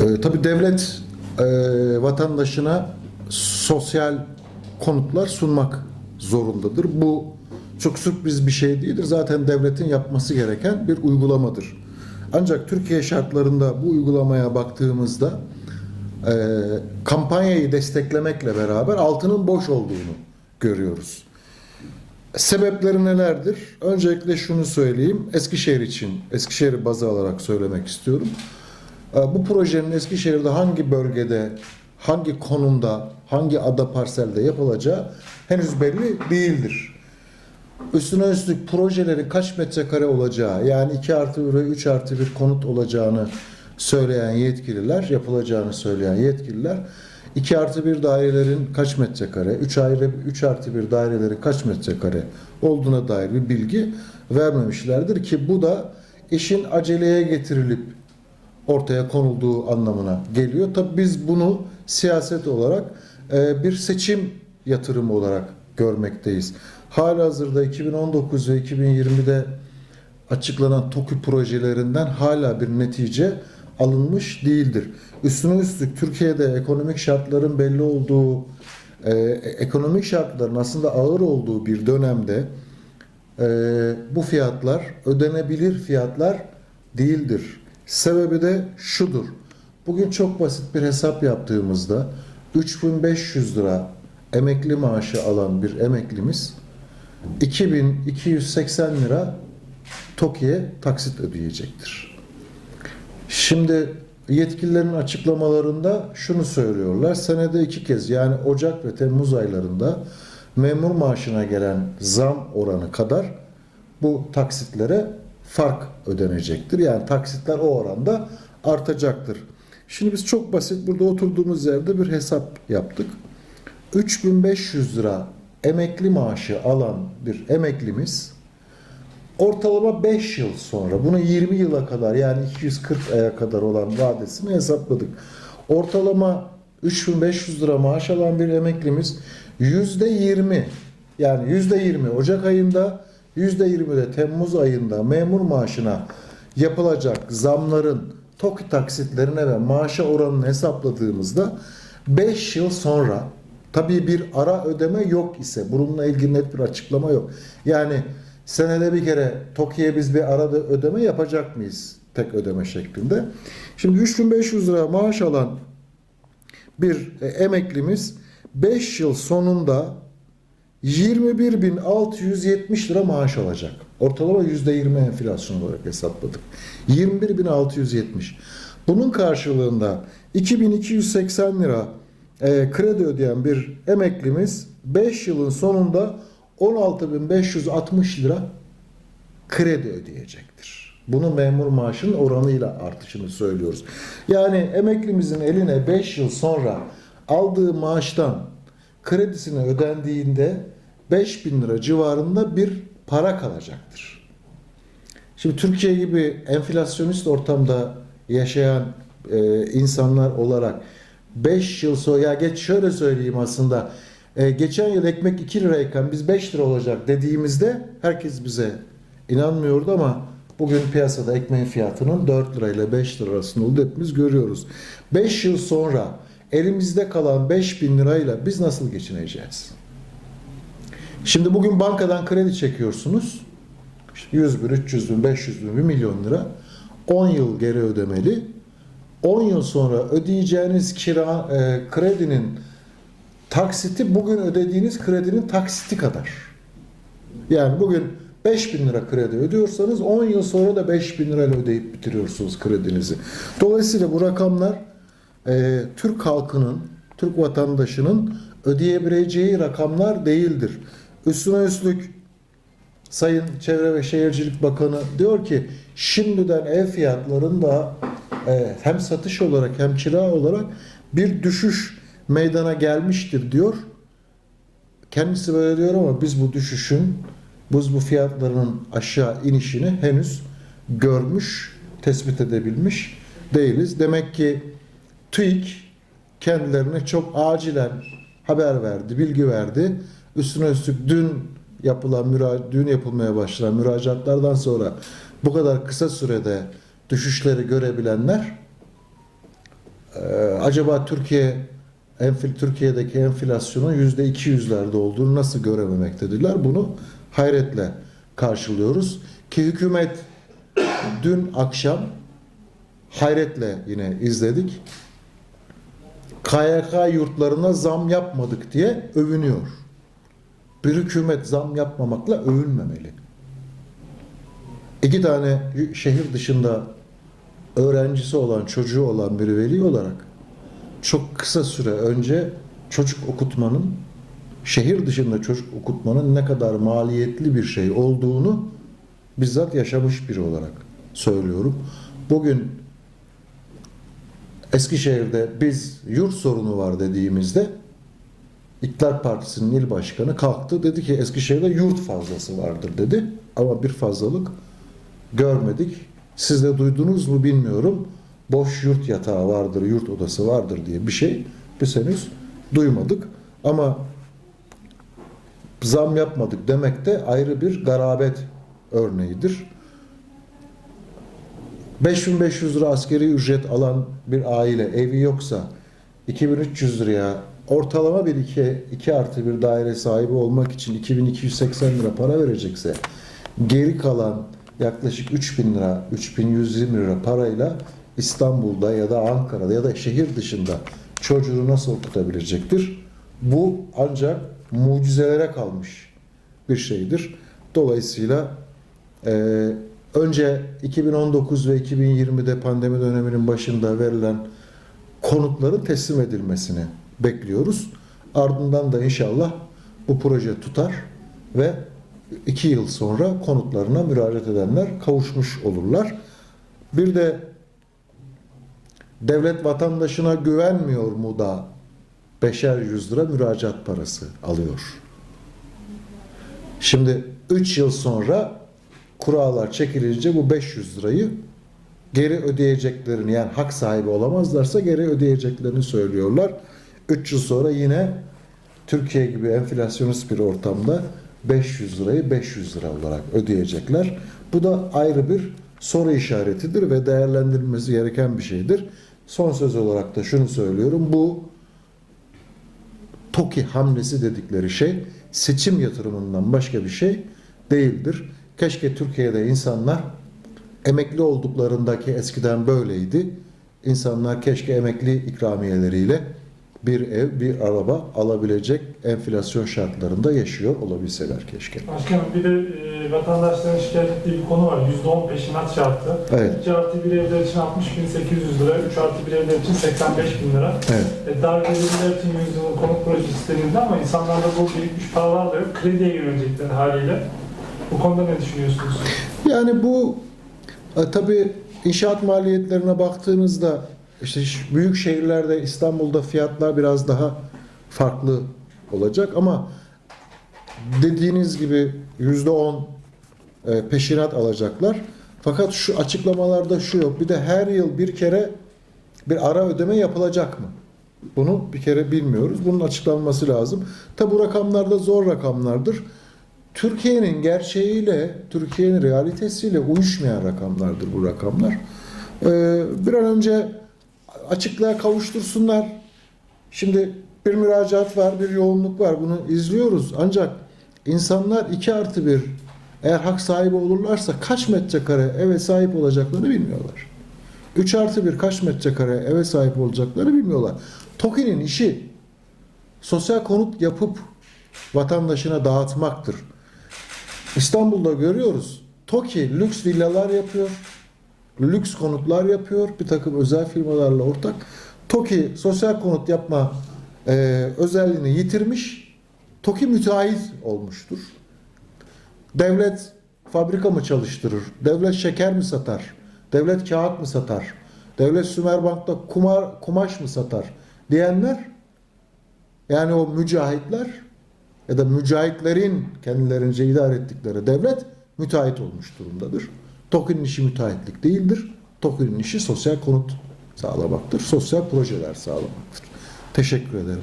Ee, tabii devlet e, vatandaşına sosyal konutlar sunmak zorundadır. Bu çok sürpriz bir şey değildir. Zaten devletin yapması gereken bir uygulamadır. Ancak Türkiye şartlarında bu uygulamaya baktığımızda e, kampanyayı desteklemekle beraber altının boş olduğunu görüyoruz. Sebepleri nelerdir? Öncelikle şunu söyleyeyim. Eskişehir için, Eskişehir'i baz alarak söylemek istiyorum. Ee, Bu projenin Eskişehir'de hangi bölgede, hangi konumda, hangi ada parselde yapılacağı henüz belli değildir. Üstüne üstlük projelerin kaç metrekare olacağı, yani 2 artı 1 ve 3 artı 1 konut olacağını söyleyen yetkililer, yapılacağını söyleyen yetkililer, 2 artı 1 dairelerin kaç metrekare, 3 ayrı 3 artı 1 dairelerin kaç metrekare olduğuna dair bir bilgi vermemişlerdir ki bu da işin aceleye getirilip ortaya konulduğu anlamına geliyor. Tabii biz bunu siyaset olarak e, bir seçim yatırımı olarak görmekteyiz. Halihazırda 2019 ve 2020'de açıklanan TOKÜ projelerinden hala bir netice alınmış değildir. Üstüne üstlük Türkiye'de ekonomik şartların belli olduğu, e, ekonomik şartların aslında ağır olduğu bir dönemde e, bu fiyatlar ödenebilir fiyatlar değildir. Sebebi de şudur. Bugün çok basit bir hesap yaptığımızda 3500 lira emekli maaşı alan bir emeklimiz 2280 lira TOKİ'ye taksit ödeyecektir. Şimdi yetkililerin açıklamalarında şunu söylüyorlar. Senede iki kez yani Ocak ve Temmuz aylarında memur maaşına gelen zam oranı kadar bu taksitlere fark ödenecektir. Yani taksitler o oranda artacaktır. Şimdi biz çok basit burada oturduğumuz yerde bir hesap yaptık. 3500 lira emekli maaşı alan bir emeklimiz ortalama 5 yıl sonra bunu 20 yıla kadar yani 240 aya kadar olan vadesini hesapladık. Ortalama 3500 lira maaş alan bir emeklimiz %20 yani %20 Ocak ayında %20 de Temmuz ayında memur maaşına yapılacak zamların TOKİ taksitlerine ve maaşa oranını hesapladığımızda 5 yıl sonra tabii bir ara ödeme yok ise bununla ilgili net bir açıklama yok. Yani senede bir kere TOKİ'ye biz bir arada ödeme yapacak mıyız? Tek ödeme şeklinde. Şimdi 3500 lira maaş alan bir e, emeklimiz 5 yıl sonunda 21.670 lira maaş alacak. Ortalama %20 enflasyon olarak hesapladık. 21.670. Bunun karşılığında 2280 lira e, kredi ödeyen bir emeklimiz 5 yılın sonunda 16.560 lira kredi ödeyecektir. Bunu memur maaşının oranıyla artışını söylüyoruz. Yani emeklimizin eline 5 yıl sonra aldığı maaştan kredisine ödendiğinde 5000 lira civarında bir para kalacaktır. Şimdi Türkiye gibi enflasyonist ortamda yaşayan e, insanlar olarak 5 yıl sonra ya geç şöyle söyleyeyim aslında e, geçen yıl ekmek 2 lirayken biz 5 lira olacak dediğimizde herkes bize inanmıyordu ama bugün piyasada ekmeğin fiyatının 4 lirayla 5 lira arasında olduğunu hepimiz görüyoruz. 5 yıl sonra elimizde kalan 5 bin lirayla biz nasıl geçineceğiz? Şimdi bugün bankadan kredi çekiyorsunuz. İşte 100 bin, 300 bin, 500 bin, 1 milyon lira. 10 yıl geri ödemeli. 10 yıl sonra ödeyeceğiniz kira e, kredinin taksiti bugün ödediğiniz kredinin taksiti kadar. Yani bugün 5 bin lira kredi ödüyorsanız 10 yıl sonra da 5 bin lirayla ödeyip bitiriyorsunuz kredinizi. Dolayısıyla bu rakamlar e, Türk halkının, Türk vatandaşının ödeyebileceği rakamlar değildir. Üstüne üstlük Sayın Çevre ve Şehircilik Bakanı diyor ki şimdiden ev fiyatlarında e, hem satış olarak hem kira olarak bir düşüş meydana gelmiştir diyor. Kendisi böyle diyor ama biz bu düşüşün, biz bu fiyatların aşağı inişini henüz görmüş, tespit edebilmiş değiliz. Demek ki TÜİK kendilerine çok acilen haber verdi, bilgi verdi. Üstüne üstlük dün yapılan müra- dün yapılmaya başlanan müracaatlardan sonra bu kadar kısa sürede düşüşleri görebilenler acaba Türkiye enfil, Türkiye'deki enflasyonun yüzde iki yüzlerde olduğunu nasıl görememektedirler? Bunu hayretle karşılıyoruz. Ki hükümet dün akşam hayretle yine izledik. KYK yurtlarına zam yapmadık diye övünüyor. Bir hükümet zam yapmamakla övünmemeli. İki tane şehir dışında öğrencisi olan, çocuğu olan bir veli olarak çok kısa süre önce çocuk okutmanın şehir dışında çocuk okutmanın ne kadar maliyetli bir şey olduğunu bizzat yaşamış biri olarak söylüyorum. Bugün Eskişehir'de biz yurt sorunu var dediğimizde İktidar Partisi'nin il başkanı kalktı dedi ki Eskişehir'de yurt fazlası vardır dedi. Ama bir fazlalık görmedik. Siz de duydunuz mu bilmiyorum. Boş yurt yatağı vardır, yurt odası vardır diye bir şey biz henüz duymadık. Ama zam yapmadık demek de ayrı bir garabet örneğidir. 5500 lira askeri ücret alan bir aile evi yoksa 2300 liraya ortalama bir iki, iki artı bir daire sahibi olmak için 2280 lira para verecekse geri kalan yaklaşık 3000 lira 3120 lira parayla İstanbul'da ya da Ankara'da ya da şehir dışında çocuğunu nasıl okutabilecektir? Bu ancak mucizelere kalmış bir şeydir. Dolayısıyla eee önce 2019 ve 2020'de pandemi döneminin başında verilen konutların teslim edilmesini bekliyoruz. Ardından da inşallah bu proje tutar ve iki yıl sonra konutlarına müracaat edenler kavuşmuş olurlar. Bir de devlet vatandaşına güvenmiyor mu da beşer yüz lira müracaat parası alıyor. Şimdi 3 yıl sonra kurallar çekilince bu 500 lirayı geri ödeyeceklerini yani hak sahibi olamazlarsa geri ödeyeceklerini söylüyorlar. 3 yıl sonra yine Türkiye gibi enflasyonist bir ortamda 500 lirayı 500 lira olarak ödeyecekler. Bu da ayrı bir soru işaretidir ve değerlendirilmesi gereken bir şeydir. Son söz olarak da şunu söylüyorum. Bu TOKİ hamlesi dedikleri şey seçim yatırımından başka bir şey değildir. Keşke Türkiye'de insanlar emekli olduklarındaki eskiden böyleydi. İnsanlar keşke emekli ikramiyeleriyle bir ev, bir araba alabilecek enflasyon şartlarında yaşıyor olabilseler keşke. Başkanım bir de e, vatandaşların şikayet ettiği bir konu var. %10 peşinat şartı. Evet. 2 artı bir evler için 60.800 lira, 3 artı bir evler için 85.000 lira. Evet. E, dar gelirliler için yüzyılın konut projesi sisteminde ama insanlarda bu birikmiş paralar da yok. Krediye yönelecekler haliyle. Bu konuda ne düşünüyorsunuz? Yani bu e, tabii inşaat maliyetlerine baktığınızda işte büyük şehirlerde İstanbul'da fiyatlar biraz daha farklı olacak ama dediğiniz gibi yüzde on e, peşinat alacaklar. Fakat şu açıklamalarda şu yok. Bir de her yıl bir kere bir ara ödeme yapılacak mı? Bunu bir kere bilmiyoruz. Bunun açıklanması lazım. Tabi bu rakamlar da zor rakamlardır. Türkiye'nin gerçeğiyle, Türkiye'nin realitesiyle uyuşmayan rakamlardır bu rakamlar. Ee, bir an önce açıklığa kavuştursunlar. Şimdi bir müracaat var, bir yoğunluk var. Bunu izliyoruz. Ancak insanlar 2 artı bir eğer hak sahibi olurlarsa kaç metrekare eve sahip olacaklarını bilmiyorlar. 3 artı bir kaç metrekare eve sahip olacaklarını bilmiyorlar. TOKİ'nin işi sosyal konut yapıp vatandaşına dağıtmaktır. İstanbul'da görüyoruz. TOKİ lüks villalar yapıyor. Lüks konutlar yapıyor. Bir takım özel firmalarla ortak. TOKİ sosyal konut yapma e, özelliğini yitirmiş. TOKİ müteahhit olmuştur. Devlet fabrika mı çalıştırır? Devlet şeker mi satar? Devlet kağıt mı satar? Devlet Sümerbank'ta kumar, kumaş mı satar? Diyenler yani o mücahitler ya da mücahitlerin kendilerince idare ettikleri devlet müteahhit olmuş durumdadır. TOKİ'nin işi müteahhitlik değildir. TOKİ'nin işi sosyal konut sağlamaktır. Sosyal projeler sağlamaktır. Teşekkür ederim.